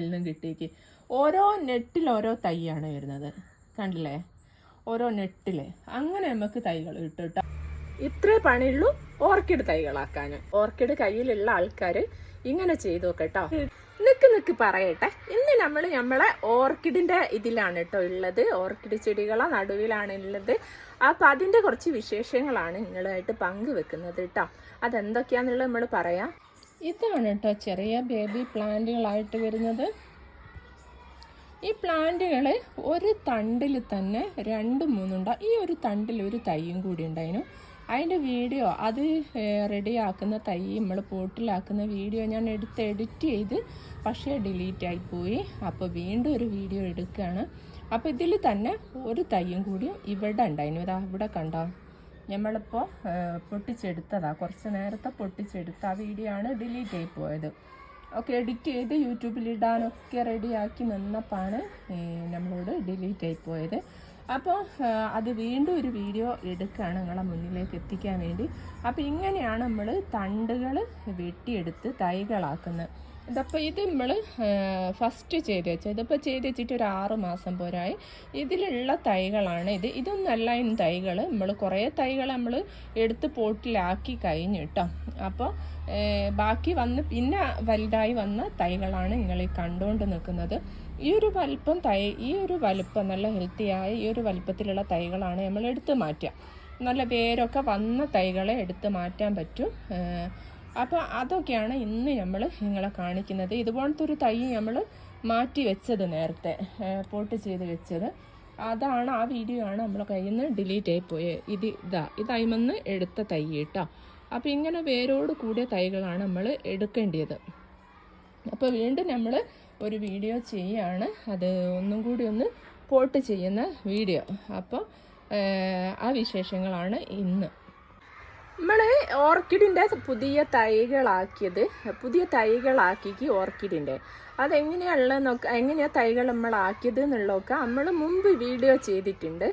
നിന്നും കിട്ടിയേക്ക്. ഓരോ നെട്ടിൽ ഓരോ തൈയാണ് വരുന്നത്. കണ്ടില്ലേ? ഓരോ നെട്ടിൽ. അങ്ങനെ നമുക്ക് തൈകൾ കിട്ടും കേട്ടോ ഇത്രേ പണിയുള്ളൂ ഓർക്കിഡ് തൈകളാക്കാൻ. ഓർക്കിഡ് കയ്യിലുള്ള ആൾക്കാർ ഇങ്ങനെ ചെയ്തു നോക്കട്ടോ നിക്ക് നിക്ക് പറയട്ടെ. ഇന്ന് നമ്മൾ നമ്മളെ ഓർക്കിഡിന്റെ ഇതിലാണ് കേട്ടോ ഉള്ളത്. ഓർക്കിഡ് ചെടികളെ നടുവിലാണ് ഉള്ളത്. അപ്പം അതിന്റെ കുറച്ച് വിശേഷങ്ങളാണ് നിങ്ങളുമായിട്ട് പങ്കുവെക്കുന്നത് കേട്ടോ അതെന്തൊക്കെയാണെന്നുള്ളത് നമ്മൾ പറയാം. ഇതാണ് കേട്ടോ ചെറിയ ബേബി പ്ലാന്റുകളായിട്ട് വരുന്നത്. ഈ പ്ലാന്റുകൾ ഒരു തണ്ടിൽ തന്നെ രണ്ട് മൂന്നുണ്ട. ഈ ഒരു തണ്ടിൽ ഒരു തൈയും കൂടി ഉണ്ടായിരുന്നു. അതിന്റെ വീഡിയോ അത് റെഡിയാക്കുന്ന തൈ നമ്മൾ പോട്ടിലാക്കുന്ന വീഡിയോ ഞാൻ എടുത്ത് എഡിറ്റ് ചെയ്ത് പക്ഷേ ഡിലീറ്റ് ആയിപ്പോയി അപ്പോൾ വീണ്ടും ഒരു വീഡിയോ എടുക്കുകയാണ്. അപ്പോൾ ഇതിൽ തന്നെ ഒരു തൈയും കൂടി ഇവിടെ ഉണ്ടായിരുന്നു. ഇതാ ഇവിടെ കണ്ടോ? നമ്മളിപ്പോൾ പൊട്ടിച്ചെടുത്തതാ. കുറച്ച് നേരത്തെ പൊട്ടിച്ചെടുത്ത ആ വീഡിയോ ആണ് ഡിലീറ്റ് ആയി പോയത്. ഒക്കെ എഡിറ്റ് ചെയ്ത് യൂട്യൂബിൽ ഇടാനൊക്കെ റെഡിയാക്കി നിന്നപ്പോഴാണ് നമ്മളോട് ഡിലീറ്റ് ആയി പോയത്. അപ്പോൾ അത് വീണ്ടും ഒരു വീഡിയോ എടുക്കുകയാണ് നിങ്ങളെ മുന്നിലേക്ക് എത്തിക്കാൻ വേണ്ടി. അപ്പോൾ ഇങ്ങനെയാണ് നമ്മൾ തണ്ടുകൾ വെട്ടിയെടുത്ത് തൈകളാക്കുന്നത്. ഇതപ്പോൾ ഇത് നമ്മൾ ഫസ്റ്റ് ചെയ്ത് വെച്ചത്. ഇതിപ്പോൾ ചെയ്ത് വെച്ചിട്ട് ഒരു ആറ് മാസം പോരായി. ഇതിലുള്ള തൈകളാണ് ഇത്. ഇതൊന്നല്ല ഇന്ന് തൈകൾ നമ്മൾ കുറേ തൈകൾ നമ്മൾ എടുത്ത് പോട്ടിലാക്കി കഴിഞ്ഞു കേട്ടോ അപ്പോൾ ബാക്കി വന്ന് പിന്നെ വലുതായി വന്ന തൈകളാണ് നിങ്ങൾ ഈ കണ്ടുകൊണ്ട് നിൽക്കുന്നത്. ഈ ഒരു വലിപ്പം തൈ ഈ ഒരു വലിപ്പം നല്ല ഹെൽത്തിയായ ഈ ഒരു വലിപ്പത്തിലുള്ള തൈകളാണ് നമ്മൾ എടുത്ത് മാറ്റുക നല്ല വേരൊക്കെ വന്ന തൈകളെ എടുത്ത് മാറ്റാൻ പറ്റും. അപ്പോൾ അതൊക്കെയാണ് ഇന്ന് നമ്മൾ നിങ്ങളെ കാണിക്കുന്നത്. ഇതുപോലത്തെ ഒരു തൈ നമ്മൾ മാറ്റി വെച്ചത് നേരത്തെ പോട്ട് ചെയ്ത് വെച്ചത്. അതാണ് ആ വീഡിയോ ആണ് നമ്മളെ കയ്യിൽ നിന്ന് ഡിലീറ്റ് ആയി പോയത് ഇത് ഇതാ ഇതായിമെന്ന് എടുത്ത തൈ കേട്ടോ. അപ്പോൾ ഇങ്ങനെ വേരോട് കൂടിയ തൈകളാണ് നമ്മൾ എടുക്കേണ്ടത് അപ്പോൾ വീണ്ടും നമ്മൾ ഒരു വീഡിയോ ചെയ്യാണ്. അത് ഒന്നും കൂടി ഒന്ന് പോട്ട് ചെയ്യുന്ന വീഡിയോ. അപ്പോൾ ആ വിശേഷങ്ങളാണ് ഇന്ന്. നമ്മൾ ഓർക്കിഡിന്റെ പുതിയ തൈകളാക്കിയത് പുതിയ തൈകളാക്കിക്ക് ഓർക്കിഡിന്റെ അതെങ്ങനെയുള്ളതെന്നൊക്കെ എങ്ങനെയാണ് തൈകൾ നമ്മൾ ആക്കിയത് എന്നുള്ളതൊക്കെ നമ്മൾ മുമ്പ് വീഡിയോ ചെയ്തിട്ടുണ്ട്.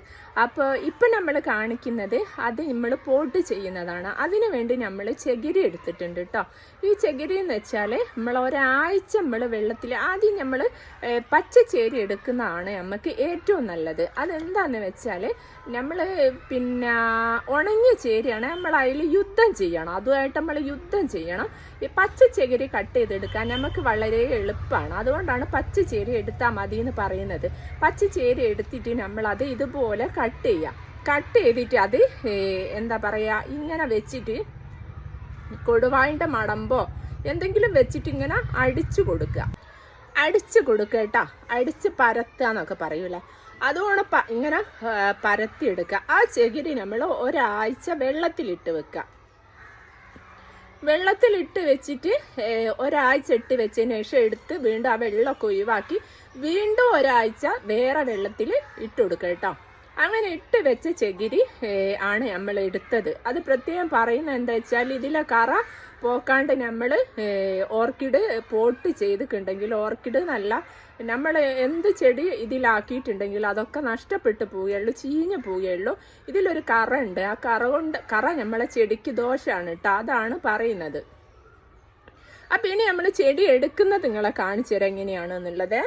അപ്പോൾ ഇപ്പം നമ്മൾ കാണിക്കുന്നത് അത് നമ്മൾ പോട്ട് ചെയ്യുന്നതാണ്. അതിനു വേണ്ടി നമ്മൾ ചകിരി എടുത്തിട്ടുണ്ട് കേട്ടോ ഈ ചകിരി എന്ന് വെച്ചാൽ നമ്മൾ ഒരാഴ്ച നമ്മൾ വെള്ളത്തിൽ ആദ്യം നമ്മൾ പച്ച ചേരി എടുക്കുന്നതാണ് നമുക്ക് ഏറ്റവും നല്ലത്. അതെന്താണെന്ന് വെച്ചാൽ നമ്മൾ പിന്നെ ഉണങ്ങിയ ചേരിയാണ് നമ്മൾ അതിൽ യുദ്ധം ചെയ്യണം. അതുമായിട്ട് നമ്മൾ യുദ്ധം ചെയ്യണം. ഈ പച്ച ചകിരി കട്ട് ചെയ്തെടുക്കാൻ നമുക്ക് വളരെ എളുപ്പമാണ്. അതുകൊണ്ടാണ് പച്ച ചേരി എടുത്താൽ മതി എന്ന് പറയുന്നത്. പച്ച ചേരി എടുത്തിട്ട് നമ്മൾ അത് ഇതുപോലെ കട്ട് ചെയ്യാം. കട്ട് ചെയ്തിട്ട് അത് എന്താ പറയുക ഇങ്ങനെ വെച്ചിട്ട് കൊടുവായിന്റെ മടമ്പോ എന്തെങ്കിലും വെച്ചിട്ട് ഇങ്ങനെ അടിച്ചു കൊടുക്കുക. അടിച്ചു കൊടുക്കുക കേട്ടോ. അടിച്ച് പരത്തുക എന്നൊക്കെ പറയൂലേ. അതുകൊണ്ട് ഇങ്ങനെ പരത്തിയെടുക്കുക. ആ ചകിരി നമ്മൾ ഒരാഴ്ച വെള്ളത്തിലിട്ട് വെക്കുക. വെള്ളത്തിലിട്ട് വെച്ചിട്ട് ഒരാഴ്ച ഇട്ട് വെച്ചതിന് ശേഷം എടുത്ത് വീണ്ടും ആ വെള്ളമൊക്കെ ഒഴിവാക്കി വീണ്ടും ഒരാഴ്ച വേറെ വെള്ളത്തിൽ ഇട്ട് കൊടുക്കുക കേട്ടോ. അങ്ങനെ ഇട്ട് വെച്ച ചകിരി ആണ് നമ്മൾ എടുത്തത്. അത് പ്രത്യേകം പറയുന്നത് എന്താ വെച്ചാൽ ഇതിലെ കറ പോക്കാണ്ട് നമ്മൾ ഓർക്കിഡ് പോട്ട് ചെയ്തിട്ടുണ്ടെങ്കിൽ ഓർക്കിഡ് നല്ല നമ്മൾ എന്ത് ചെടി ഇതിലാക്കിയിട്ടുണ്ടെങ്കിൽ അതൊക്കെ നഷ്ടപ്പെട്ടു പോവുകയുള്ളൂ ചീഞ്ഞു പോവുകയുള്ളൂ. ഇതിലൊരു കറ ഉണ്ട്. ആ കറ കൊണ്ട് കറ നമ്മളെ ചെടിക്ക് ദോഷമാണ് കേട്ടോ. അതാണ് പറയുന്നത്. അപ്പം ഇനി നമ്മൾ ചെടി എടുക്കുന്നത് നിങ്ങളെ കാണിച്ചു തരാം എങ്ങനെയാണെന്നുള്ളത്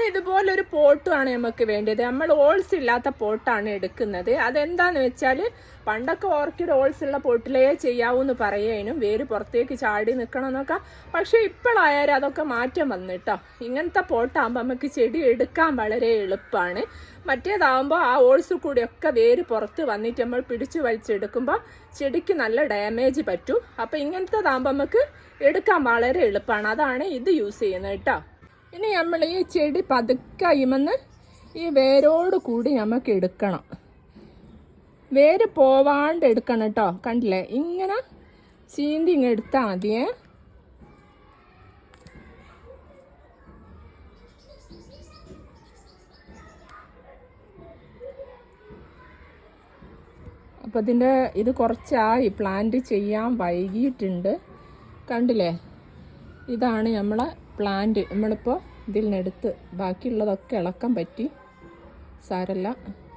പിന്നെ ഇതുപോലൊരു പോട്ടുമാണ് നമുക്ക് വേണ്ടത്. നമ്മൾ ഓൾസ് ഇല്ലാത്ത പോട്ടാണ് എടുക്കുന്നത്. അതെന്താന്ന് വെച്ചാൽ പണ്ടൊക്കെ ഓർക്കിഡ് ഓൾസ് ഉള്ള പോട്ടിലേ ചെയ്യാവൂന്ന് പറയാനും വേര് പുറത്തേക്ക് ചാടി നിൽക്കണം എന്നൊക്കെ പക്ഷേ ഇപ്പോഴായാലും അതൊക്കെ മാറ്റം വന്നിട്ടോ. ഇങ്ങനത്തെ പോട്ടാകുമ്പോൾ നമുക്ക് ചെടി എടുക്കാൻ വളരെ എളുപ്പമാണ്. മറ്റേതാകുമ്പോൾ ആ ഓൾസ് കൂടിയൊക്കെ വേര് പുറത്ത് വന്നിട്ട് നമ്മൾ പിടിച്ചു വലിച്ചെടുക്കുമ്പോൾ ചെടിക്ക് നല്ല ഡാമേജ് പറ്റും. അപ്പോൾ ഇങ്ങനത്തേതാകുമ്പോൾ നമുക്ക് എടുക്കാൻ വളരെ എളുപ്പമാണ്. അതാണ് ഇത് യൂസ് ചെയ്യുന്നത് കേട്ടോ. ഇനി നമ്മൾ ഈ ചെടി പതുക്കയുമെന്ന് ഈ വേരോട് കൂടി നമുക്ക് എടുക്കണം. വേര് പോവാണ്ട് എടുക്കണം കേട്ടോ. കണ്ടില്ലേ? ഇങ്ങനെ ചീന്തി ഇങ്ങ് എടുത്താൽ മതിയേ. അപ്പോൾ ഇതിന്റെ ഇത് കുറച്ചായി. പ്ലാന്റ് ചെയ്യാൻ വൈകിയിട്ടുണ്ട്. കണ്ടില്ലേ? ഇതാണ് നമ്മളെ പ്ലാന്റ് നമ്മളിപ്പോൾ ഇതിൽ നിന്നെടുത്ത് ബാക്കിയുള്ളതൊക്കെ ഇളക്കാൻ പറ്റി. സാരല്ല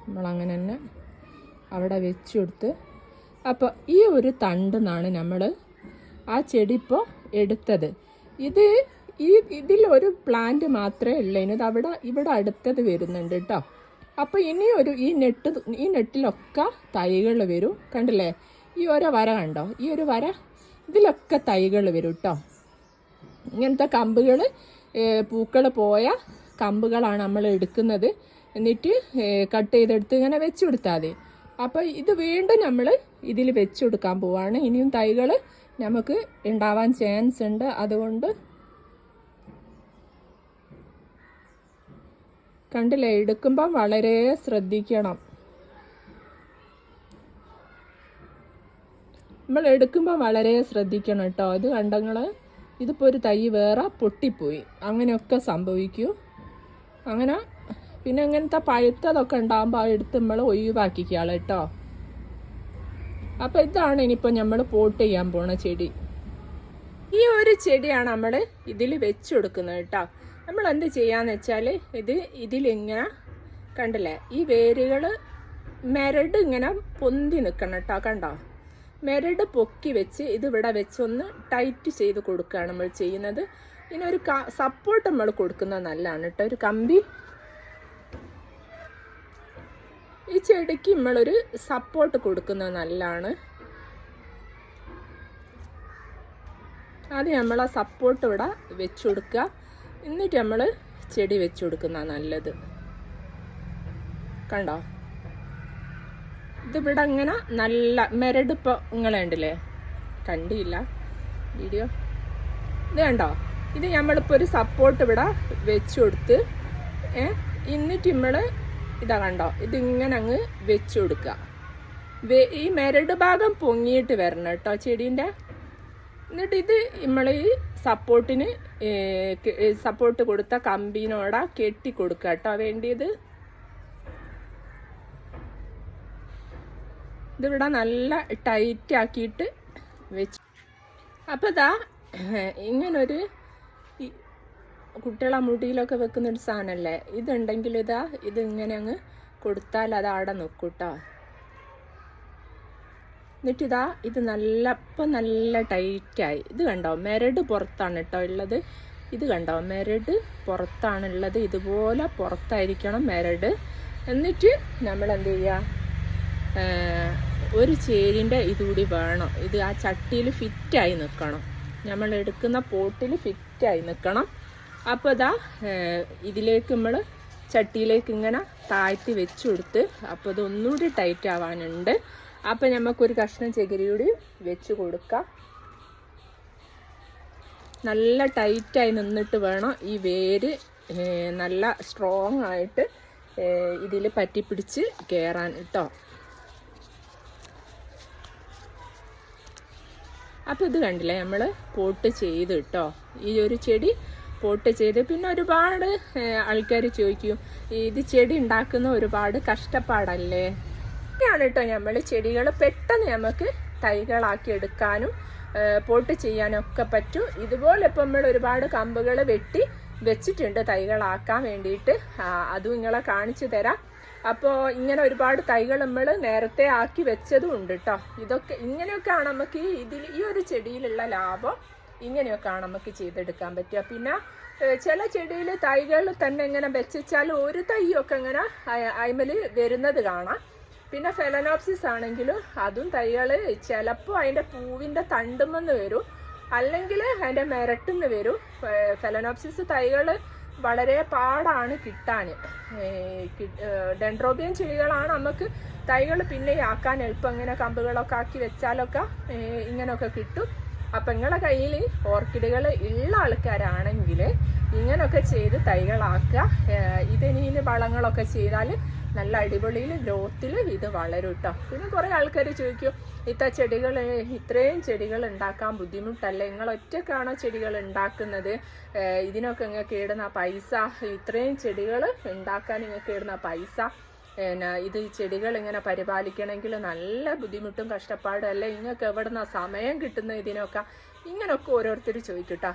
നമ്മളങ്ങനെ തന്നെ അവിടെ വെച്ച് കൊടുത്ത് അപ്പോൾ ഈ ഒരു തണ്ട് നിന്നാണ് നമ്മൾ ആ ചെടി ഇപ്പോൾ എടുത്തത്. ഇത് ഈ ഇതിൽ ഒരു പ്ലാന്റ് മാത്രമേ ഉള്ളൂ ഇത് അവിടെ ഇവിടെ അടുത്തത് വരുന്നുണ്ട് കേട്ടോ അപ്പോൾ ഇനി ഒരു ഈ നെട്ട് ഈ നെട്ടിലൊക്കെ തൈകൾ വരും. കണ്ടില്ലേ? ഈ ഒരു വര കണ്ടോ? ഈ ഒരു വര ഇതിലൊക്കെ തൈകൾ വരും കേട്ടോ ഇങ്ങനത്തെ കമ്പുകൾ പൂക്കൾ പോയ കമ്പുകളാണ് നമ്മൾ എടുക്കുന്നത്. എന്നിട്ട് കട്ട് ചെയ്തെടുത്ത് ഇങ്ങനെ വെച്ച് കൊടുത്താൽ മതി. അപ്പോൾ ഇത് വീണ്ടും നമ്മൾ ഇതിൽ വെച്ച് കൊടുക്കാൻ പോവാണ്. ഇനിയും തൈകൾ നമുക്ക് ഉണ്ടാവാൻ ചാൻസ് ഉണ്ട്. അതുകൊണ്ട് കണ്ടില്ലേ എടുക്കുമ്പം വളരെ ശ്രദ്ധിക്കണം. നമ്മൾ എടുക്കുമ്പോൾ വളരെ ശ്രദ്ധിക്കണം കേട്ടോ. ഇത് കണ്ടങ്ങൾ ഇതിപ്പോൾ ഒരു തൈ വേറെ പൊട്ടിപ്പോയി. അങ്ങനെയൊക്കെ സംഭവിക്കൂ. അങ്ങനെ പിന്നെ അങ്ങനത്തെ പഴുത്തതൊക്കെ ഉണ്ടാകുമ്പോൾ എടുത്ത് നമ്മൾ ഒഴിവാക്കിക്കാൾ കേട്ടോ. അപ്പോൾ ഇതാണ് ഇനിയിപ്പോൾ നമ്മൾ പോട്ട് ചെയ്യാൻ പോണ ചെടി. ഈ ഒരു ചെടിയാണ് നമ്മൾ ഇതിൽ വെച്ച് കൊടുക്കുന്നത് കേട്ടോ. നമ്മൾ എന്ത് ചെയ്യാന്ന് വെച്ചാൽ ഇത് ഇതിലിങ്ങനെ കണ്ടില്ലേ? ഈ വേരുകൾ മെരട് ഇങ്ങനെ പൊന്തി നിൽക്കണം കേട്ടോ കണ്ടോ? മെരട് പൊക്കി വെച്ച് ഇത് ഇവിടെ വെച്ചൊന്ന് ടൈറ്റ് ചെയ്ത് കൊടുക്കുകയാണ് നമ്മൾ ചെയ്യുന്നത്. ഇനി ഒരു സപ്പോർട്ട് നമ്മൾ കൊടുക്കുന്നത് നല്ലതാണ് കേട്ടോ. ഒരു കമ്പി. ഈ ചെടിക്ക് നമ്മളൊരു സപ്പോർട്ട് കൊടുക്കുന്നത് നല്ലതാണ്. ആദ്യം നമ്മൾ ആ സപ്പോർട്ട് ഇവിടെ വെച്ചുകൊടുക്കുക എന്നിട്ട് നമ്മൾ ചെടി വെച്ചു നല്ലത്. കണ്ടോ? ഇതിവിടെ അങ്ങനെ നല്ല മെരടിപ്പോൾ ഇങ്ങളെ ഉണ്ടല്ലേ കണ്ടില്ല. വീഡിയോ. ഇത് കണ്ടോ? ഇത് നമ്മളിപ്പോൾ ഒരു സപ്പോർട്ട് ഇവിടെ വെച്ച് കൊടുത്ത് എന്നിട്ട് നമ്മൾ ഇതാ കണ്ടോ? ഇതിങ്ങനെ അങ്ങ് വെച്ച് കൊടുക്കുക ഈ മെരട് ഭാഗം പൊങ്ങിയിട്ട് വരണം കേട്ടോ ചെടീന്റെ എന്നിട്ട് ഇത് നമ്മൾ ഈ സപ്പോർട്ടിന് സപ്പോർട്ട് കൊടുത്ത കമ്പിനോടാ കെട്ടി കൊടുക്കുക കേട്ടോ. വേണ്ടിയത് ഇതിവിടെ നല്ല ടൈറ്റ് ആക്കിയിട്ട് വെച്ച്. അപ്പോൾ ഇതാ ഇങ്ങനൊരു കുട്ടികളെ മുടിയിലൊക്കെ വെക്കുന്ന ഒരു സാധനമല്ലേ ഇതുണ്ടെങ്കിൽ ഇതാ ഇത് ഇങ്ങനെ അങ്ങ് കൊടുത്താൽ അത് അവിടെ നിൽക്കും കേട്ടോ എന്നിട്ടിതാ ഇത് നല്ല ഇപ്പം നല്ല ടൈറ്റായി ഇത് കണ്ടോ? മെരട് പുറത്താണ് കേട്ടോ ഉള്ളത്. ഇത് കണ്ടോ? മെരട് പുറത്താണുള്ളത് ഇതുപോലെ പുറത്തായിരിക്കണം മെരട്. എന്നിട്ട് നമ്മൾ എന്ത് ചെയ്യുക? ഒരു ചേരിന്റെ ഇതുകൂടി വേണം. ഇത് ആ ചട്ടിയിൽ ഫിറ്റായി നിൽക്കണം. നമ്മൾ എടുക്കുന്ന പോട്ടിൽ ഫിറ്റായി നിൽക്കണം. അപ്പോൾ ഇതാ ഇതിലേക്ക് നമ്മൾ ചട്ടിയിലേക്ക് ഇങ്ങനെ താഴ്ത്തി വെച്ച് കൊടുത്ത് അപ്പോൾ ഇത് ടൈറ്റ് ആവാനുണ്ട്. അപ്പോൾ നമുക്കൊരു കഷ്ണം ചകിരി കൂടി വെച്ച് കൊടുക്കാം. നല്ല ടൈറ്റായി നിന്നിട്ട് വേണം ഈ വേര് നല്ല സ്ട്രോങ് ആയിട്ട് ഇതിൽ പറ്റിപ്പിടിച്ച് കയറാൻ കേട്ടോ. അപ്പോൾ ഇത് കണ്ടില്ലേ? നമ്മൾ പോട്ട് ചെയ്ത് കേട്ടോ ഈ ഒരു ചെടി പോട്ട് ചെയ്ത് പിന്നെ ഒരുപാട് ആൾക്കാർ ചോദിക്കും ഇത് ചെടി ഉണ്ടാക്കുന്ന ഒരുപാട് കഷ്ടപ്പാടല്ലേ? ഇതൊക്കെയാണ് കേട്ടോ നമ്മൾ ചെടികൾ പെട്ടെന്ന് നമുക്ക് തൈകളാക്കി എടുക്കാനും പോട്ട് ചെയ്യാനും ഒക്കെ പറ്റും. ഇതുപോലെ ഇപ്പം നമ്മൾ ഒരുപാട് കമ്പുകൾ വെട്ടി വെച്ചിട്ടുണ്ട് തൈകളാക്കാൻ വേണ്ടിയിട്ട്. അതും നിങ്ങളെ കാണിച്ചു തരാം. അപ്പോൾ ഇങ്ങനെ ഒരുപാട് തൈകൾ നമ്മൾ നേരത്തെ ആക്കി വെച്ചതും ഉണ്ട് കേട്ടോ ഇതൊക്കെ ഇങ്ങനെയൊക്കെയാണ് നമുക്ക് ഇതിൽ ഈ ഒരു ചെടിയിലുള്ള ലാഭം ഇങ്ങനെയൊക്കെയാണ് നമുക്ക് ചെയ്തെടുക്കാൻ പറ്റുക. പിന്നെ ചില ചെടിയിൽ തൈകൾ തന്നെ ഇങ്ങനെ വെച്ചാൽ ഒരു തൈയൊക്കെ ഇങ്ങനെ അയിമൽ വരുന്നത് കാണാം. പിന്നെ ഫെലനോപ്സിസ് ആണെങ്കിലും അതും തൈകൾ ചിലപ്പോൾ അതിന്റെ പൂവിന്റെ തണ്ടുമെന്ന് വരും. അല്ലെങ്കിൽ അതിന്റെ മിരട്ടുന്ന് വരും. ഫെലനോപ്സിസ് തൈകൾ വളരെ പാടാണ് കിട്ടാൻ ഡെൻഡ്രോബിയൻ ചെടികളാണ് നമുക്ക് തൈകൾ പിന്നെ ആക്കാൻ എളുപ്പം. ഇങ്ങനെ കമ്പുകളൊക്കെ ആക്കി വെച്ചാലൊക്കെ ഇങ്ങനെയൊക്കെ കിട്ടും. അപ്പം നിങ്ങളുടെ കയ്യിൽ ഓർക്കിഡുകൾ ഉള്ള ആൾക്കാരാണെങ്കിൽ ഇങ്ങനെയൊക്കെ ചെയ്ത് തൈകളാക്കുക. ഇതിന് വളങ്ങളൊക്കെ ചെയ്താൽ നല്ല അടിപൊളിയിൽ ഗ്രോത്തിൽ ഇത് വളരും കേട്ടോ പിന്നെ കുറേ ആൾക്കാർ ചോദിക്കും ഇത്ത ചെടികൾ ഇത്രയും ചെടികൾ ഉണ്ടാക്കാൻ ബുദ്ധിമുട്ടല്ലേ? നിങ്ങൾ ഒറ്റക്കാണോ ചെടികൾ ഉണ്ടാക്കുന്നത്? ഇതിനൊക്കെ നിങ്ങൾക്ക് ഇടുന്ന പൈസ ഇത്രയും ചെടികൾ ഉണ്ടാക്കാൻ നിങ്ങൾക്ക് ഇടുന്ന പൈസ. പിന്നെ ഇത് ചെടികൾ ഇങ്ങനെ പരിപാലിക്കണമെങ്കിൽ നല്ല ബുദ്ധിമുട്ടും കഷ്ടപ്പാടും അല്ലേ? നിങ്ങൾക്ക് എവിടുന്ന സമയം കിട്ടുന്ന ഇതിനൊക്കെ? ഇങ്ങനൊക്കെ ഓരോരുത്തർ ചോദിക്കട്ടോ